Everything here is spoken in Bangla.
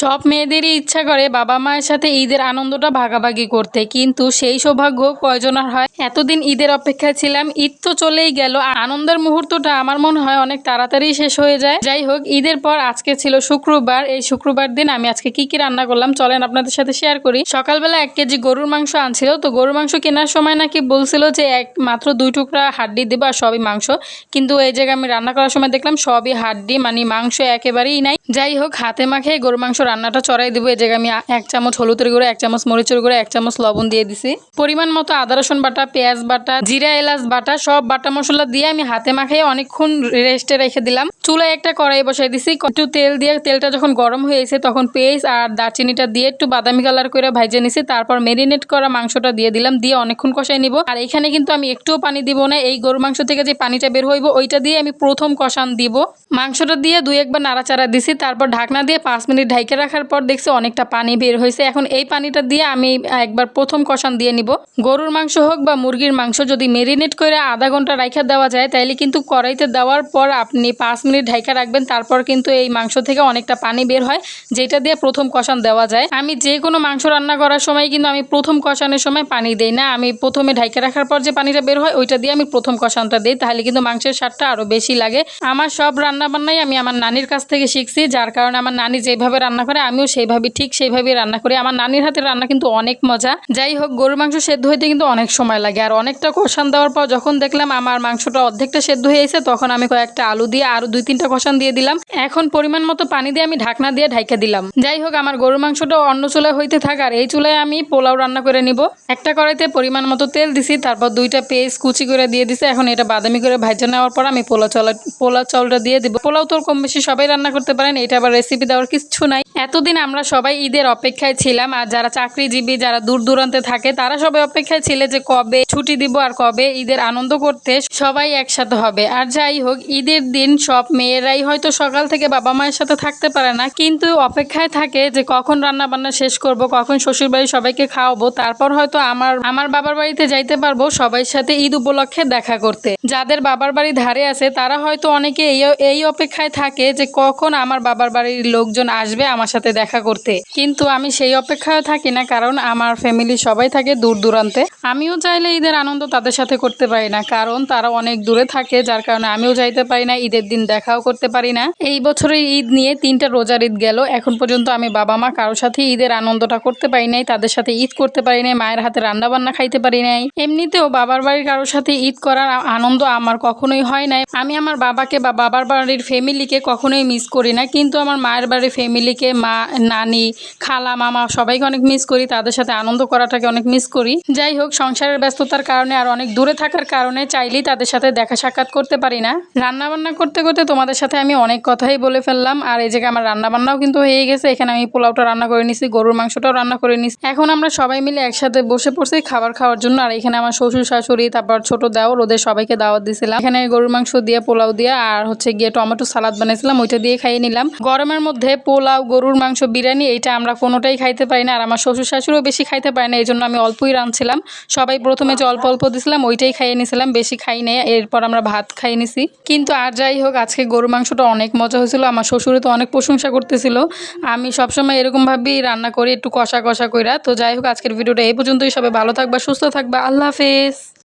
সব মেয়েদেরই ইচ্ছা করে বাবা মায়ের সাথে ঈদের আনন্দটা ভাগাভাগি করতে, কিন্তু সেই সৌভাগ্য কয়জনের হয়? এতদিন ঈদের অপেক্ষায় ছিলাম, ঈদ তো চলেই গেল আনন্দের মুহূর্তটা আমার মনে হয় অনেক তাড়াতাড়ি শেষ হয়ে যায়। যাই হোক, ঈদের পর আজকে ছিল শুক্রবার, এই শুক্রবার দিন আমি আজকে কি কি রান্না করলাম চলেন আপনাদের সাথে শেয়ার করি। সকালবেলা এক কেজি গরুর মাংস আনছিল, তো গরুর মাংস কেনার সময় নাকি বলছিল যে এক মাত্র দুই টুকরা হাড্ডি দেবো আর সবই মাংস, কিন্তু এই জায়গায় আমি রান্না করার সময় দেখলাম সবই হাড্ডি মানে মাংস একেবারেই নাই। যাই হোক, হাতে মাখে গরু মাংস রান্নাটা চড়াই দেবো। এই জায়গায় আমি এক চামচ হলুদের গুঁড়ো, এক চামচ মরিচের গুঁড়ো, এক চামচ লবণ দিয়ে দিছি। পরিমাণ মতো আদা, রসুন বাটা, পেঁয়াজ বাটা, জিরা, এলাচ বাটা, সব বাটা মশলা দিয়ে আমি হাতে মাখিয়ে অনেকক্ষণ রেস্টে রেখে দিলাম। চুলায় একটা কড়াই বসাই দিছি। একটু তেল দিয়ে তেলটা যখন গরম হয়েছে তখন পেঁয়াজ আর দারচিনিটা দিয়ে একটু বাদামি কালার করে ভাইজে নিছি। তারপর মেরিনেট করা মাংসটা দিয়ে দিলাম। দিয়ে অনেকক্ষণ কষাই নিব। আর এখানে কিন্তু আমি একটুও পানি দিব না। এই গরু মাংস থেকে যে পানিটা বের হইব, ওইটা দিয়ে আমি প্রথম কষান দিব। মাংসটা দিয়ে দুই একবার নাড়াচাড়া দিছি। তারপর ঢাকনা দিয়ে পাঁচ মিনিট ঢাইকে রাখার পর দেখছি অনেকটা পানি বের হয়েছে। এখন এই পানিটা দিয়ে আমি একবার প্রথম কষান দিয়ে নিব। গরুর মাংস হোক বা মুরগির মাংস যদি মেরিনেট করে আধা ঘণ্টা রাইখা দেওয়া যায়, তাইলে কিন্তু কড়াইতে দেওয়ার পর আপনি পাঁচ মিনিট ঢাইকা রাখবেন। তারপর কিন্তু এই মাংস থেকে অনেকটা পানি বের হয়, যেটা দিয়ে প্রথম কষান দেওয়া যায়। আমি যে কোনো মাংস রান্না করার সময় কিন্তু আমি প্রথম কষানোর সময় পানি দেই না। আমি প্রথমে ঢাইকা রাখার পর যে পানিটা বের হয়, ওইটা দিয়ে আমি প্রথম কষানটা দিই তাহলে কিন্তু মাংসের স্বাদটা আরও বেশি লাগে। আমার সব রান্না বান্নাই আমি আমার নানির কাছ থেকে শিখছি, যার কারণে আমার নানি যেভাবে রান্না করে, আমিও সেইভাবে ঠিক সেইভাবে রান্না করি। আমার নানির হাতের রান্না কিন্তু অনেক মজা। যাই হোক, গরুর মাংস সেদ্ধ হইতে কিন্তু অনেক সময় লাগে। আর অনেকটা কষান দেওয়ার পর যখন দেখলাম আমার মাংসটা অর্ধেকটা সেদ্ধ হয়ে এসে তখন আমি কয়েকটা আলু দিয়ে আরও দুই তিনটা কষান দিয়ে দিলাম। এখন পরিমাণ মতো পানি দিয়ে আমি ঢাকনা দিয়ে ঢাইকা দিলাম। যাই হোক, আমার গরুর মাংসটা অন্য চুলায় হইতে থাক, আর এই চুলায় আমি পোলাও রান্না করে নিব। একটা কড়াইতে পরিমাণ মতো তেল দিছি, তারপর দুইটা পেস্ট কুচি করে দিয়ে দিছি। এখন এটা বাদামি করে ভাজা নেওয়ার পর আমি পোলাও চাল, পোলাও চাউলটা দিয়ে দিব। পোলাও তো কম বেশি সবাই রান্না করতে পারেন, এটা আবার রেসিপি দেওয়ার কিছু নাই। এতদিন আমরা সবাই ঈদের অপেক্ষায় ছিলাম আর যারা চাকরিজীবী, যারা দূর দূরান্তে থাকে, তারা সবাই অপেক্ষায় ছিল যে কবে ছুটি দিব আর কবে ঈদের আনন্দ করতে সবাই একসাথে হবে। আর যাই হোক, ঈদের দিন সব মেয়েরাই হয়তো সকাল থেকে বাবা মায়ের সাথে থাকতে পারে না, কিন্তু অপেক্ষায় থাকে যে কখন রান্না বান্না শেষ করব, কখন শ্বশুর বাড়ি সবাইকে খাওয়াবো, তারপর হয়তো আমার আমার বাবার বাড়িতে যাইতে পারব সবাই সাথে ঈদ উপলক্ষে দেখা করতে। যাদের বাবার বাড়ি ধারে আছে, তারা হয়তো অনেকে এই অপেক্ষায় থাকে যে কখন আমার বাবার বাড়ির লোকজন আসবে আমার সাথে দেখা করতে। কিন্তু আমি সেই অপেক্ষায় থাকি না, কারণ আমার ফ্যামিলি সবাই থাকে দূর দূরান্তে। আমিও চাইলে ঈদের আনন্দ তাদের সাথে করতে পারি না, কারণ তারা অনেক দূরে থাকে, যার কারণে আমিও যাইতে পারি না, ঈদের দিন দেখাও করতে পারি না। এই বছরের ঈদ নিয়ে তিনটা রোজার ঈদ গেল, এখন পর্যন্ত আমি বাবা মা কারোর সাথে ঈদের আনন্দটা করতে পারি নাই, তাদের সাথে ঈদ করতে পারি নাই, মায়ের হাতে রান্না বান্না খাইতে পারি নাই। এমনিতেও বাবার বাড়ির কারোর সাথে ঈদ করার আনন্দ আমার কখনোই হয় নাই। আমি আমার বাবাকে বা বাবার বাড়ির ফ্যামিলিকে কখনোই মিস করি না, কিন্তু আমার মায়ের বাড়ির ফ্যামিলিকে মা, নানি, খালা, মামা সবাইকে অনেক মিস করি, তাদের সাথে আনন্দ করাটাকে অনেক মিস করি। যাই হোক, সংসারের ব্যস্ততার কারণে আর অনেক দূরে থাকার কারণে চাইলেই তাদের সাথে দেখা সাক্ষাৎ করতে পারি না। রান্না বান্না করতে করতে তোমাদের সাথে আমি অনেক কথাই বলে ফেললাম, আর এই জায়গায় আমার রান্না বান্নাও কিন্তু হয়ে গেছে, এখানে আমি পোলাওটা রান্না করে নিছি, গরুর মাংসটাও রান্না করে নিছি। এখন আমরা সবাই মিলে একসাথে বসে পড়ছি খাবার খাওয়ার জন্য, আর এখানে আমার শ্বশুর শাশুড়ি, তারপর ছোট দেওর, ওদের সবাইকে দাওয়াত দিছিলাম। এখানে গরুর মাংস দিয়ে পোলাও দিয়ে, আর হচ্ছে গিয়ে টমেটো সালাদ বানিয়েছিলাম, ওইটা দিয়ে খাইয়ে নিলাম। গরমের মধ্যে পোলাও গরুর মাংস, বিরিয়ানি, এইটা আমরা কোনোটাই খাইতে পারি না। আর আমার শ্বশুর শাশুড়িও বেশি খাইতে পারে না এই জন্য আমি অল্পই রাঁধছিলাম। সবাই প্রথমে যে অল্প অল্প দিছিলাম, ওইটাই খাইয়ে নিয়েছিলাম বেশি খাই নাই। এরপর আমরা ভাত খাই নিছি। কিন্তু আর যাই হোক, আজকে গরু মাংসটা অনেক মজা হয়েছিল। আমার শ্বশুরে তো অনেক প্রশংসা করতেছিল। আমি সবসময় এরকমভাবেই রান্না করি, একটু কষা কষা কইরা। তো যাই হোক, আজকের ভিডিওটা এই পর্যন্তই। সবাই ভালো থাকবা, সুস্থ থাকবা। আল্লাহ হাফেজ।